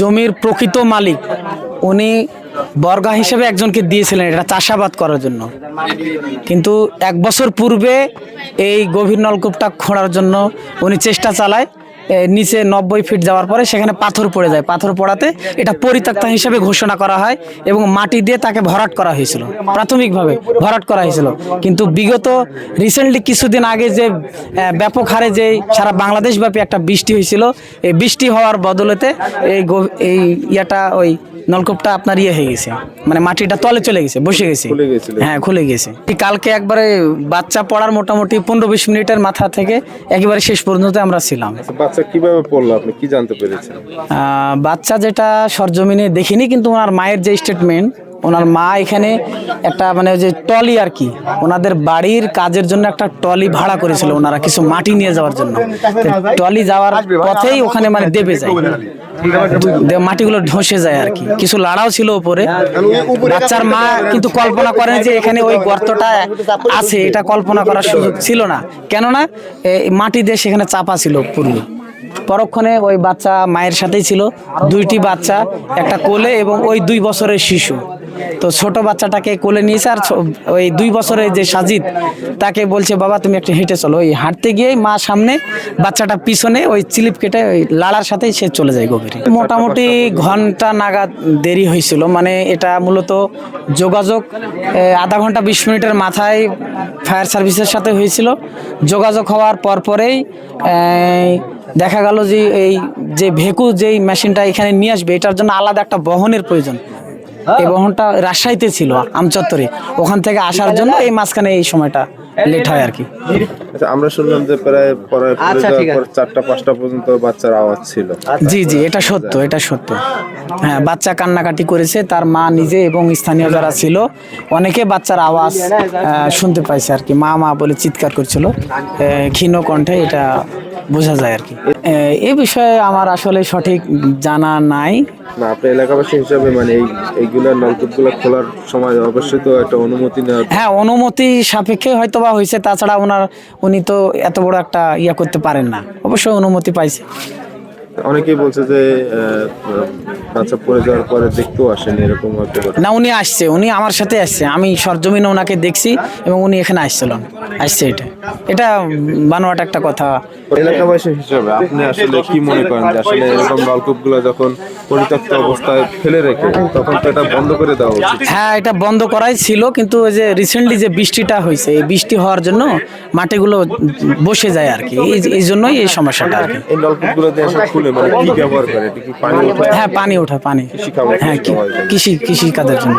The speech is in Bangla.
জমির প্রকৃত মালিক, উনি বর্গা হিসেবে একজনকে দিয়েছিলেন, এটা চাষাবাদ করার জন্য। কিন্তু এক বছর পূর্বে এই গভীর নলকূপটা খোঁড়ার জন্য উনি চেষ্টা চালায়। নিচে নব্বই ফিট যাওয়ার পরে সেখানে পাথর পড়ে যায়। পাথর পড়াতে এটা পরিত্যক্ত হিসেবে ঘোষণা করা হয় এবং মাটি দিয়ে তাকে ভরাট করা হয়েছিল। প্রাথমিকভাবে ভরাট করা হয়েছিল। কিন্তু বিগত রিসেন্টলি কিছুদিন আগে যে ব্যাপক হারে যে সারা বাংলাদেশব্যাপী একটা বৃষ্টি হয়েছিল, এই বৃষ্টি হওয়ার বদলেতে এই এই ইয়াটা ওই নলকূপটা আপনার ইয়ে হয়ে গেছে। মানে মাটিটা তলে চলে গেছে বসে গেছে। হ্যাঁ খুলে গেছে। কালকে একবারে বাচ্চা পড়ার মোটামুটি পনেরো বিশ মিনিটের মাথা থেকে একেবারে শেষ পর্যন্ত আমরা ছিলাম। বাচ্চা কীভাবে পড়ল আপনি? কি জানতে পেরেছেন? বাচ্চা যেটা সরজমিনে দেখিনি কিন্তু ওনার মায়ের যে স্টেটমেন্ট ওনার মা এখানে একটা মানে ওই যে টলি আর কি ওনাদের বাড়ির কাজের জন্য একটা টলি ভাড়া করেছিল ওনারা কিছু মাটি নিয়ে যাওয়ার জন্য। টলি যাওয়ার পথেই ওখানে মানে দেবে যায়। মাটিগুলো ধসে যায় আর কি। কিছু লাড়াও ছিল উপরে। বাচ্চার মা কিন্তু কল্পনা করেন যে এখানে ওই গর্তটা আছে, এটা কল্পনা করার সুযোগ ছিল না। কেননা মাটি দিয়ে সেখানে চাপা ছিল পূর্ণ পরক্ষণে ওই বাচ্চা মায়ের সাথেই ছিল। দুইটি বাচ্চা, একটা কোলে এবং ওই দুই বছরের শিশু। তো ছোট বাচ্চাটাকে কোলে নিয়েছে আর ওই দুই বছরের যে সাজিদ, তাকে বলছে, বাবা, তুমি একটু হেঁটে চলো। ওই হাঁটতে গিয়ে মা সামনে বাচ্চাটা পিছনে ওই চিলিপ কেটে ওই লাড়ার সাথেই সে চলে যায় গভীরে। মোটামুটি ঘণ্টা নাগাদ দেরি হয়েছিল। মানে এটা মূলত যোগাযোগ আধা ঘণ্টা বিশ মিনিটের মাথায় ফায়ার সার্ভিসের সাথে হয়েছিল। যোগাযোগ হওয়ার পরপরেই দেখা গেল যে এই যে ভেকু যেই মেশিনটা এখানে নিয়ে আসবে, এটার জন্য আলাদা একটা বহনের প্রয়োজন। এই বহনটা রাজশাহীতে ছিল আমচত্বরে। ওখান থেকে আসার জন্য এই মাঝখানে এই সময়টা লেট হয় আর কি। আচ্ছা আমরা শুনলাম যে প্রায় পরে যাওয়ার পর চারটা পাঁচটা পর্যন্ত বাচ্চার আওয়াজ ছিল। জি জি এটা সত্য এটা সত্য। হ্যাঁ বাচ্চা কান্নাকাটি করেছে তার মা নিজে এবং স্থানীয় যারা ছিল অনেকে বাচ্চার আওয়াজ আহ, শুনতে পাইছে আর কি। মা মা বলে চিৎকার করছিল আহ, ক্ষীণ কণ্ঠে এটা বোঝা যায় আর কি। এ বিষয়ে আমার আসলে সঠিক জানা নাই। না আপনি এলাকাবাসী হিসাবে মানে এই এইগুলা নলকূপগুলো খোলার সময় অবশ্যই তো একটা অনুমতি নেওয়া হ্যাঁ অনুমতি সাপেক্ষে হয়তো বা হয়েছে তাছাড়া ওনার উনি তো এত বড় একটা ইয়া করতে পারেন না। অবশ্যই অনুমতি পাইছে। অনেকেই বলছে যে বাচ্চা পড়ে যাওয়ার পরে দেখতেও আসেনি এরকম। না উনি আসছে উনি আমার সাথে আসছে। আমি সরজমিনে ওনাকে দেখছি এবং উনি এখানে আসছিলেন আসছে এটা। এটা বানোয়াট একটা কথা। এলাকাবাসী হিসাবে আপনি আসলে কি মনে করেন যে আসলে এরকম নলকূপগুলো যখন পরিত্যক্ত অবস্থায় ফেলে রেখে তখন তো এটা বন্ধ করে দেওয়া উচিত হ্যাঁ এটা বন্ধ করাই ছিল কিন্তু ওই যে রিসেন্টলি যে বৃষ্টিটা হয়েছে এই বৃষ্টি হওয়ার জন্য মাটিগুলো বসে যায় আর কি। এই- এই জন্যই এই সমস্যাটা আর কি। এই আসলে খুলে মানে কি ব্যবহার করে? এটা কি পানি ওঠে হ্যাঁ পানি ওঠা পানি কৃষি খাবার হ্যাঁ কি- কৃষি কৃষি কাজের জন্য